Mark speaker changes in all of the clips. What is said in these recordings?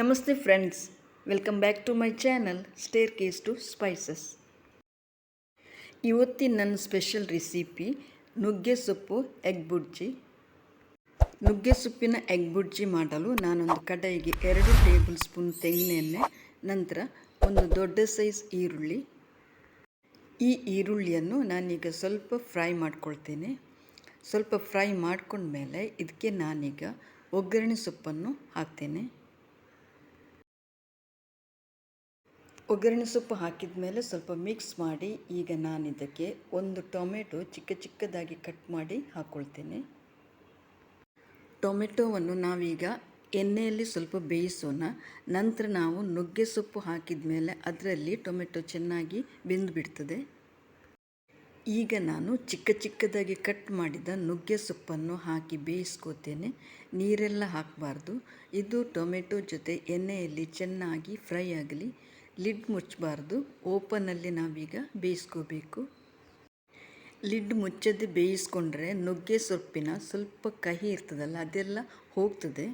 Speaker 1: ನಮಸ್ತೆ friends, welcome back to my channel staircase to spices. ಇವತ್ತಿನ ನನ್ನ ಸ್ಪೆಷಲ್ ರೆಸಿಪಿ ನುಗ್ಗೆ ಸೊಪ್ಪು ಎಗ್ ಬುಡ್ಜಿ ನುಗ್ಗೆ ಸೊಪ್ಪಿನ ಎಗ್ ಬುಡ್ಜಿ ಮಾಡಲು ನಾನೊಂದು ಕಡಾಯಿಗೆ ಎರಡು ಟೇಬಲ್ ಸ್ಪೂನ್ ತೆಂಗಿನ ಎಣ್ಣೆ ನಂತರ ಒಂದು ದೊಡ್ಡ ಸೈಜ್ ಈರುಳ್ಳಿ. ಈ ಈರುಳ್ಳಿಯನ್ನು ನಾನೀಗ ಸ್ವಲ್ಪ ಫ್ರೈ ಮಾಡ್ಕೊಳ್ತೇನೆ. ಸ್ವಲ್ಪ ಫ್ರೈ ಮಾಡ್ಕೊಂಡ್ಮೇಲೆ ಇದಕ್ಕೆ ನಾನೀಗ ಒಗ್ಗರಣೆ ಸೊಪ್ಪನ್ನು ಹಾಕ್ತೇನೆ. ಒಗ್ಗರಣೆ ಸೊಪ್ಪು ಹಾಕಿದ ಮೇಲೆ ಸ್ವಲ್ಪ ಮಿಕ್ಸ್ ಮಾಡಿ ಈಗ ನಾನು ಇದಕ್ಕೆ ಒಂದು ಟೊಮೆಟೊ ಚಿಕ್ಕ ಚಿಕ್ಕದಾಗಿ ಕಟ್ ಮಾಡಿ ಹಾಕ್ಕೊಳ್ತೇನೆ ಟೊಮೆಟೊವನ್ನು ನಾವೀಗ ಎಣ್ಣೆಯಲ್ಲಿ ಸ್ವಲ್ಪ ಬೇಯಿಸೋಣ. ನಂತರ ನಾವು ನುಗ್ಗೆ ಸೊಪ್ಪು ಹಾಕಿದ ಮೇಲೆ ಅದರಲ್ಲಿ ಟೊಮೆಟೊ ಚೆನ್ನಾಗಿ ಬೆಂದು ಬಿಡ್ತದೆ. ಈಗ ನಾನು ಚಿಕ್ಕ ಚಿಕ್ಕದಾಗಿ ಕಟ್ ಮಾಡಿದ ನುಗ್ಗೆ ಸೊಪ್ಪನ್ನು ಹಾಕಿ ಬೇಯಿಸ್ಕೋತೇನೆ. ನೀರೆಲ್ಲ ಹಾಕಬಾರ್ದು. ಇದು ಟೊಮೆಟೊ ಜೊತೆ ಎಣ್ಣೆಯಲ್ಲಿ ಚೆನ್ನಾಗಿ ಫ್ರೈ ಆಗಲಿ. ಲಿಡ್ ಮುಚ್ಚಬಾರ್ದು. ಓಪನಲ್ಲಿ ನಾವೀಗ ಬೇಯಿಸ್ಕೋಬೇಕು. ಲಿಡ್ ಮುಚ್ಚದೆ ಬೇಯಿಸ್ಕೊಂಡ್ರೆ ನುಗ್ಗೆ ಸೊಪ್ಪಿನ ಸ್ವಲ್ಪ ಕಹಿ ಇರ್ತದಲ್ಲ, ಅದೆಲ್ಲ ಹೋಗ್ತದೆ.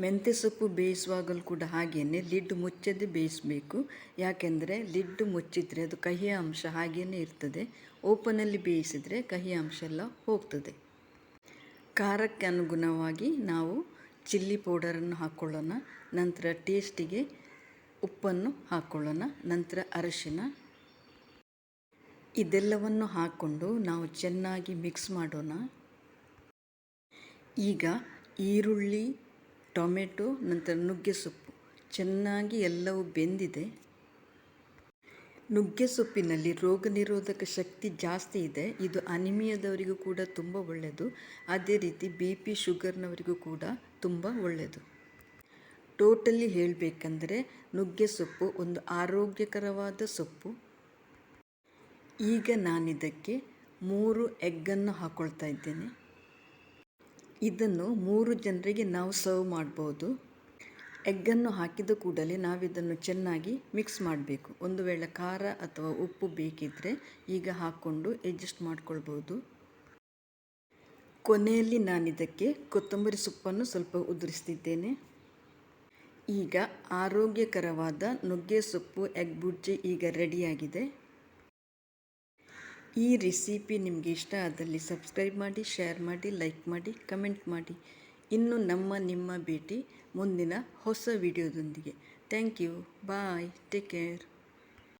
Speaker 1: ಮೆಂತ್ಯ ಸೊಪ್ಪು ಬೇಯಿಸುವಾಗಲೂ ಕೂಡ ಹಾಗೆಯೇ ಲಿಡ್ ಮುಚ್ಚದೆ ಬೇಯಿಸಬೇಕು. ಯಾಕೆಂದರೆ ಲಿಡ್ ಮುಚ್ಚಿದರೆ ಅದು ಕಹಿ ಅಂಶ ಹಾಗೆಯೇ ಇರ್ತದೆ. ಓಪನಲ್ಲಿ ಬೇಯಿಸಿದರೆ ಕಹಿ ಅಂಶ ಎಲ್ಲ ಹೋಗ್ತದೆ. ಖಾರಕ್ಕೆ ಅನುಗುಣವಾಗಿ ನಾವು ಚಿಲ್ಲಿ ಪೌಡರನ್ನು ಹಾಕ್ಕೊಳ್ಳೋಣ ನಂತರ ಟೇಸ್ಟಿಗೆ ಉಪ್ಪನ್ನು ಹಾಕ್ಕೊಳ್ಳೋಣ ನಂತರ ಅರಶಿನ. ಇದೆಲ್ಲವನ್ನು ಹಾಕ್ಕೊಂಡು ನಾವು ಚೆನ್ನಾಗಿ ಮಿಕ್ಸ್ ಮಾಡೋಣ. ಈಗ ಈರುಳ್ಳಿ, ಟೊಮೆಟೊ, ನಂತರ ನುಗ್ಗೆ ಸೊಪ್ಪು. ಚೆನ್ನಾಗಿ ಎಲ್ಲವೂ ಬೆಂದಿದೆ. ನುಗ್ಗೆ ಸೊಪ್ಪಿನಲ್ಲಿ ರೋಗ ನಿರೋಧಕ ಶಕ್ತಿ ಜಾಸ್ತಿ ಇದೆ. ಇದು ಅನಿಮಿಯದವರಿಗೂ ಕೂಡ ತುಂಬ ಒಳ್ಳೆಯದು. ಅದೇ ರೀತಿ ಬಿ ಪಿ ಶುಗರ್ನವರಿಗೂ ಕೂಡ ತುಂಬ ಒಳ್ಳೆಯದು. ಟೋಟಲಿ ಹೇಳಬೇಕಂದ್ರೆ ನುಗ್ಗೆ ಸೊಪ್ಪು, ಒಂದು ಆರೋಗ್ಯಕರವಾದ ಸೊಪ್ಪು. ಈಗ ನಾನಿದಕ್ಕೆ ಮೂರು ಎಗ್ಗನ್ನು ಹಾಕ್ಕೊಳ್ತಾ ಇದ್ದೇನೆ. ಇದನ್ನು ಮೂರು ಜನರಿಗೆ ನಾವು ಸರ್ವ್ ಮಾಡ್ಬೋದು. ಎಗ್ಗನ್ನು ಹಾಕಿದ ಕೂಡಲೇ ನಾವಿದನ್ನು ಚೆನ್ನಾಗಿ ಮಿಕ್ಸ್ ಮಾಡಬೇಕು. ಒಂದು ವೇಳೆ ಖಾರ ಅಥವಾ ಉಪ್ಪು ಬೇಕಿದ್ದರೆ ಈಗ ಹಾಕ್ಕೊಂಡು ಅಡ್ಜಸ್ಟ್ ಮಾಡ್ಕೊಳ್ಬೋದು. ಕೊನೆಯಲ್ಲಿ ನಾನಿದಕ್ಕೆ ಕೊತ್ತಂಬರಿ ಸೊಪ್ಪನ್ನು ಸ್ವಲ್ಪ ಉದುರಿಸ್ತಿದ್ದೇನೆ. ಈಗ ಆರೋಗ್ಯಕರವಾದ ನುಗ್ಗೆ ಸೊಪ್ಪು, ಎಗ್ ಬುಜ್ಜಿ ಈಗ ರೆಡಿಯಾಗಿದೆ. ಈ ರೆಸಿಪಿ ನಿಮಗೆ ಇಷ್ಟ ಆದಲ್ಲಿ ಸಬ್ಸ್ಕ್ರೈಬ್ ಮಾಡಿ, ಶೇರ್ ಮಾಡಿ, ಲೈಕ್ ಮಾಡಿ, ಕಮೆಂಟ್ ಮಾಡಿ. ಇನ್ನು ನಮ್ಮ ನಿಮ್ಮ ಭೇಟಿ ಮುಂದಿನ ಹೊಸ ವಿಡಿಯೋದೊಂದಿಗೆ. Thank you. Bye. Take care.